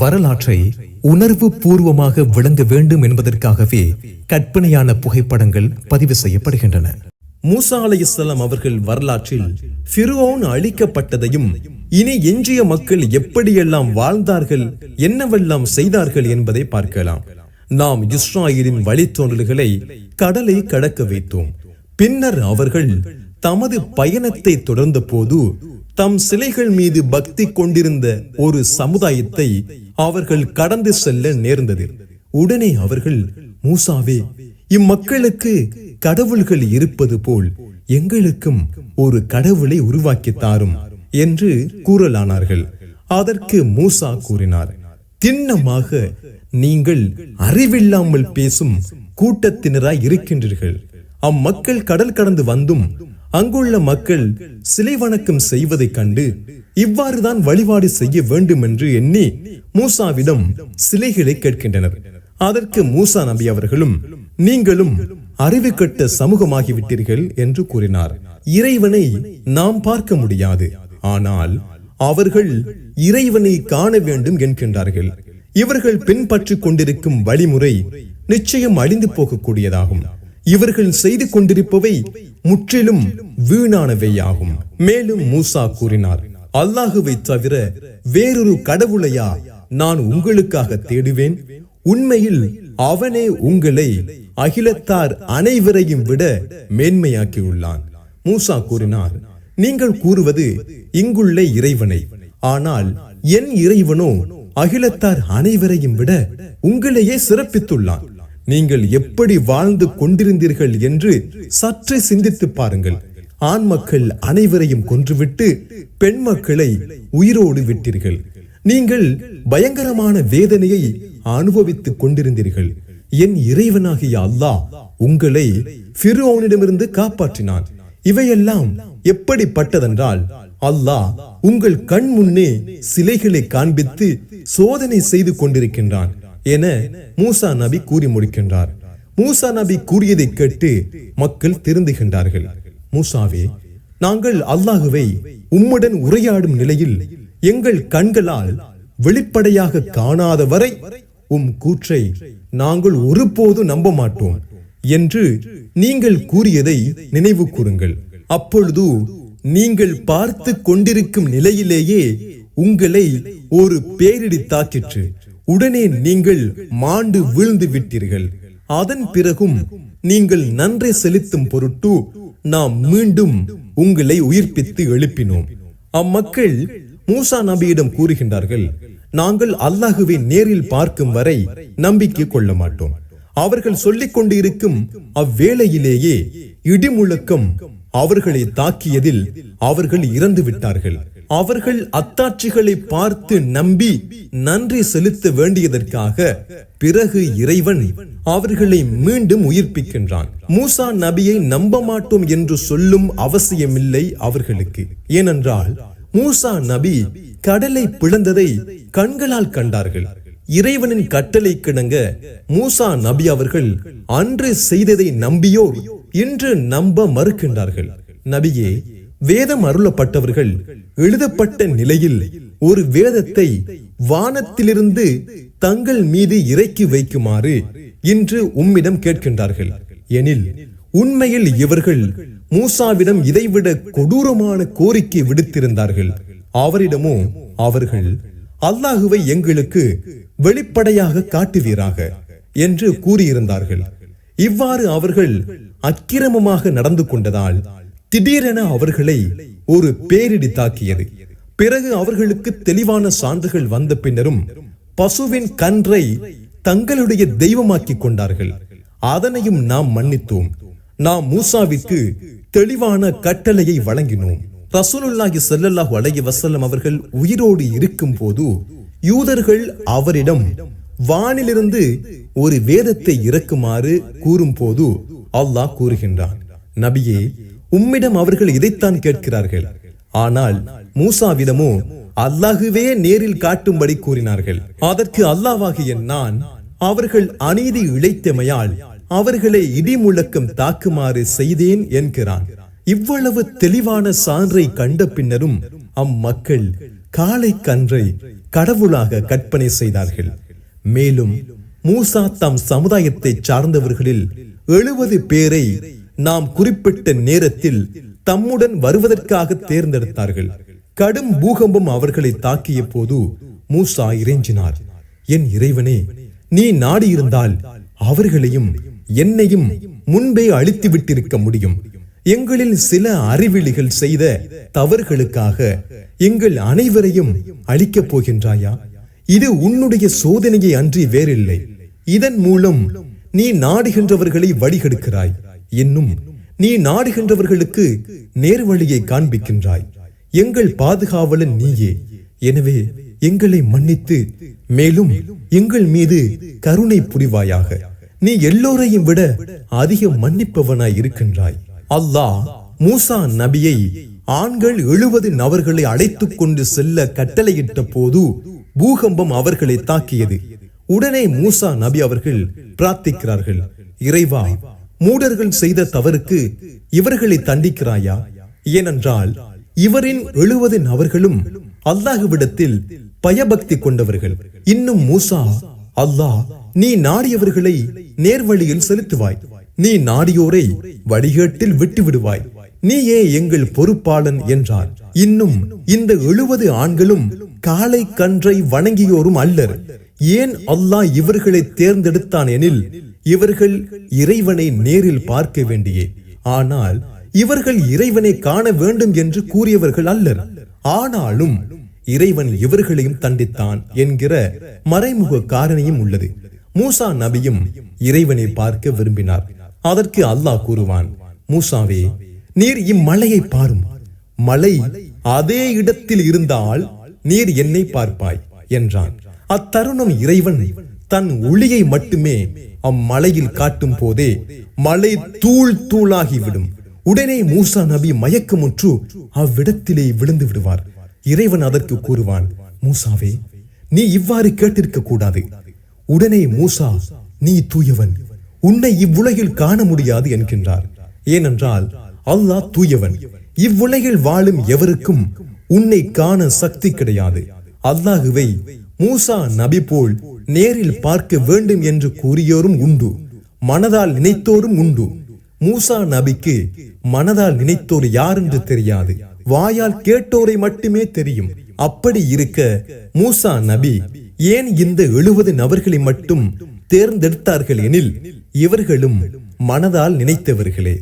வரலாற்றை உணர்வு பூர்வமாக விளங்க வேண்டும் என்பதற்காகவே கற்பனையான புகைப்படங்கள் பதிவு செய்யப்படுகின்றன. மூசா அலைஹிஸ்ஸலாம் அவர்கள் வரலாற்றில் ஃபிரோன் அழிக்கப்பட்டதையும் இனி எஞ்சிய மக்கள் எப்படியெல்லாம் வாழ்ந்தார்கள் என்னவெல்லாம் செய்தார்கள் என்பதை பார்க்கலாம். நாம் இஸ்ராயலின் வழித்தோன்றல்களை கடலை கடக்க வைத்தோம். பின்னர் அவர்கள் தமது பயணத்தை தொடர்ந்த போது தம் சிலைகள் மீது பக்தி கொண்டிருந்த ஒரு சமுதாயத்தை அவர்கள் கடந்து செல்ல நேர்ந்தது. உடனே அவர்கள் மூசாவே இம்மக்களுக்கு கடவுள்கள் இருப்பது போல் எங்களுக்கும் ஒரு கடவுளை உருவாக்கி தாரும் என்று கூறலானார்கள். அதற்கு மூசா கூறினார் திண்ணமாக நீங்கள் அறிவில்லாமல் பேசும் கூட்டத்தினராய் இருக்கின்றீர்கள். அம்மக்கள் கடல் கடந்து வந்தும் அங்குள்ள மக்கள் சிலை வணக்கம் செய்வதைக் கண்டு இவ்வாறுதான் வழிபாடு செய்ய வேண்டும் என்று எண்ணி மூசாவிடம் சிலைகளை கேட்கின்றனர். அதற்கு மூசா நபி அவர்களும் நீங்களும் அறிவு கட்ட சமூகமாகிவிட்டீர்கள் என்று கூறினார். இறைவனை நாம் பார்க்க முடியாது. ஆனால் அவர்கள் இறைவனை காண வேண்டும் என்கின்றார்கள். இவர்கள் பின்பற்றிக் கொண்டிருக்கும் வழிமுறை நிச்சயம் அழிந்து போகக்கூடியதாகும். இவர்கள் செய்து கொண்டிருப்பவை முற்றிலும் வீணானவையாகும். மேலும் மூசா கூறினார் அல்லாஹுவை தவிர வேறொரு கடவுளையா நான் உங்களுக்காக தேடுவேன்? உண்மையில் அவனே உங்களை அகிலத்தார் அனைவரையும் விட மேன்மையாக்கியுள்ளான். மூசா கூறினார் நீங்கள் கூறுவது இங்குள்ள இறைவனை. ஆனால் என் இறைவனோ அகிலத்தார் அனைவரையும் விட உங்களையே சிறப்பித்துள்ளான். நீங்கள் எப்படி வாழ்ந்து கொண்டிருந்தீர்கள் என்று சற்றே சிந்தித்து பாருங்கள். ஆண் மக்கள் அனைவரையும் கொன்றுவிட்டு பெண் மக்களை உயிரோடு விட்டீர்கள். நீங்கள் பயங்கரமான வேதனையை அனுபவித்துக் கொண்டிருந்தீர்கள். என் இறைவனாகிய அல்லாஹ் உங்களை ஃபிர்ഔனிடமிருந்து காப்பாற்றினான். இவையெல்லாம் எப்படிப்பட்டதென்றால் அல்லாஹ் உங்கள் கண் முன்னே சிலைகளை காண்பித்து சோதனை செய்து கொண்டிருக்கின்றான். என மூசா நபி கூறி முடிக்கின்றார். மூசா நபி கூறியதை கேட்டு மக்கள் திருந்துகின்றார்கள். மூசாவே நாங்கள் அல்லாஹுவை உம்முடன் உரையாடும் நிலையில் எங்கள் கண்களால் வெளிப்படையாக காணாத வரை உம் கூற்றை நாங்கள் ஒருபோது நம்ப மாட்டோம் என்று நீங்கள் கூறியதை நினைவு கூறுங்கள். அப்பொழுது நீங்கள் பார்த்து கொண்டிருக்கும் நிலையிலேயே உங்களை ஒரு பேரிடி தாக்கிற்று. உடனே நீங்கள் மாண்டு வீழ்ந்து விட்டீர்கள். அதன் பிறகும் நீங்கள் நன்றி செலுத்தும் பொருட்டு நாம் மீண்டும் உங்களை உயிர்ப்பித்து எழுப்பினோம். அம்மக்கள் மூசா நபியிடம் கூறுகின்றார்கள் நாங்கள் அல்லாஹுவை நேரில் பார்க்கும் வரை நம்பிக்கை கொள்ள மாட்டோம். அவர்கள் சொல்லிக் கொண்டிருக்கும் அவ்வேளையிலேயே இடிமுழக்கம் அவர்களை தாக்கியதில் அவர்கள் இறந்து விட்டார்கள் அவர்கள் அத்தாட்சிகளை பார்த்து நம்பி நன்றி செலுத்த வேண்டியதற்காக பிறகு இறைவன் அவர்களை மீண்டும் உயிர்ப்பிக்கின்றான். மூசா நபியை நம்ப மாட்டோம் என்று சொல்லும் அவசியமில்லை அவர்களுக்கு. ஏனென்றால் மூசா நபி கடலை பிளந்ததை கண்களால் கண்டார்கள். இறைவனின் கட்டளை கிணங்க மூசா நபி அவர்கள் அன்று செய்ததை நம்பியோர் இன்று நம்ப மறுக்கின்றார்கள். நபியே வேதம் அருளப்பட்டவர்கள் எழுதப்பட்ட நிலையில் ஒரு வேதத்தை வானத்திலிருந்து தங்கள் மீது இறக்கி வைக்குமாறு இன்று உம்மிடம் கேட்கின்றார்கள். எனில் உண்மையில் இவர்கள் மூசாவிடம் இதைவிட கொடூரமான கோரிக்கை விடுத்திருந்தார்கள். அவரிடமோ அவர்கள் அல்லாஹுவை எங்களுக்கு வெளிப்படையாக காட்டுவீராக என்று கூறியிருந்தார்கள். இவ்வாறு அவர்கள் அக்கிரமமாக நடந்து கொண்டதால் திடீரென அவர்களை ஒரு பேரிடி தாக்கியது. பிறகு அவர்களுக்கு தெளிவான சான்றுகள் வந்த பின்னரும் பசுவின் கன்றை தங்களுடைய தெய்வமாக்கி கொண்டார்கள். அதனையும் நாம் மன்னித்தோம். நாம் மூசாவிற்கு தெளிவான கட்டளையை வழங்கினோம். ரசூலுல்லாஹி ஸல்லல்லாஹு அலைஹி வசல்லம் அவர்கள் உயிரோடு இருக்கும் போது யூதர்கள் அவரிடம் வானிலிருந்து ஒரு வேதத்தை இறக்குமாறு கூறும் போது அல்லாஹ் கூறுகின்றான். நபியே உம்மிடம் அவர்கள் இதைத்தான் கேட்கிறார்கள். ஆனால் மூசாவிடமோ அல்லாஹுவே நேரில் காட்டும்படி கூறினார்கள். அதற்கு அல்லாவாகிய நான் அவர்கள் அநீதி இழைத்தமையால் அவர்களை இடி முழக்கம் தாக்குமாறு செய்தேன் என்கிறான். இவ்வளவு தெளிவான சான்றை கண்ட பின்னரும் அம்மக்கள் காளை கன்றை கடவுளாக கற்பனை செய்தார்கள். மேலும் மூசா தம் சமுதாயத்தை சார்ந்தவர்களில் எழுபது பேரை நாம் குறிப்பிட்ட நேரத்தில் தம்முடன் வருவதற்காக தேர்ந்தெடுத்தார்கள். கடும் பூகம்பம் அவர்களை தாக்கிய போது மூசா இறைஞ்சினார். என் இறைவனே நீ நாடியிருந்தால் அவர்களையும் என்னையும் முன்பே அழித்து விட்டிருக்க முடியும். எங்களில் சில அறிவிலிகள் செய்த தவறுகளுக்காக எங்கள் அனைவரையும் அழிக்கப் போகின்றாயா? இது உன்னுடைய சோதனையை அன்றி வேறில்லை. இதன் மூலம் நீ நாடுகின்றவர்களை வழிகெடுக்கிறாய். இன்னும் நீ நாடுகின்றவர்களுக்கு நேர்வழியை காண்பிக்கின்றாய். எங்கள் பாதுகாவலன் நீயே. எனவே எங்களை மன்னித்து மேலும் எங்கள் மீது கருணை புரிவாயாக. நீ எல்லோரையும் விட அதிக மன்னிப்பவனாய் இருக்கின்றாய். அல்லாஹ் மூசா நபியை ஆண்கள் எழுபது நபர்களை அழைத்துக் கொண்டு செல்ல கட்டளையிட்ட போது பூகம்பம் அவர்களை தாக்கியது. உடனே மூசா நபி அவர்கள் பிரார்த்திக்கிறார்கள். இறைவா மூடர்கள் செய்த தவறுக்கு இவர்களை தண்டிக்கிறாயா? ஏனென்றால் இவரின் எழுபது நபர்களும் அல்லாஹுவிடத்தில் பயபக்தி கொண்டவர்கள். இன்னும் மூசா அல்லாஹ் நீ நாடியவர்களை நேர்வழியில் செலுத்துவாய். நீ நாடியோரை வழிகேட்டில் விட்டு விடுவாய் நீயே எங்கள் பொறுப்பாளன் என்றார். இன்னும் இந்த எழுபது ஆண்களும் காளை கன்றை வணங்கியோரும் அல்லர். ஏன் அல்லாஹ் இவர்களை தேர்ந்தெடுத்தான் எனில் இவர்கள் இறைவனை நேரில் பார்க்க வேண்டியே. ஆனால் இவர்கள் இறைவனை காண வேண்டும் என்று கூறியவர்கள் அல்லர். ஆனாலும் இறைவன் இவர்களையும் தண்டித்தான் என்கிற மறைமுக காரணியும் உள்ளது. மூசா நபியும் இறைவனை பார்க்க விரும்பினார். அதற்கு அல்லாஹ் கூறுவான் மூசாவே நீர் இம்மலையை பாரும். மலை அதே இடத்தில் இருந்தால் நீர் என்னை பார்ப்பாய் என்றான். அத்தருணம் இறைவன் தன் ஒளியை மட்டுமே அம்மலையில் காட்டும் போதே மலை தூள் தூளாகிவிடும். உடனே மூசா நபி மயக்கமுற்று அவ்விடத்திலே விழுந்து விடுவார். இறைவன் அதற்கு கூறுவான் மூசாவே நீ இவ்வாறு கேட்டிருக்க கூடாது. உடனே மூசா நீ தூயவன் உன்னை இவ்வுலகில் காண முடியாது என்கின்றார். ஏனென்றால் அல்லாஹ் தூயவன் இவ்வுலகில் வாழும் எவருக்கும் உன்னை காண சக்தி கிடையாது. அல்லாஹுவை மூசா நபி போல் நேரில் பார்க்க வேண்டும் என்று கூறியோரும் உண்டு. மனதால் நினைத்தோரும் உண்டு. மூசா நபிக்கு மனதால் நினைத்தோர் யார் என்று தெரியாது. வாயால் கேட்டோரை மட்டுமே தெரியும். அப்படி இருக்க மூசா நபி ஏன் இந்த எழுபது நபர்களை மட்டும் தேர்ந்தெடுத்தார்கள் எனில் இவர்களும் மனதால் நினைத்தவர்களே.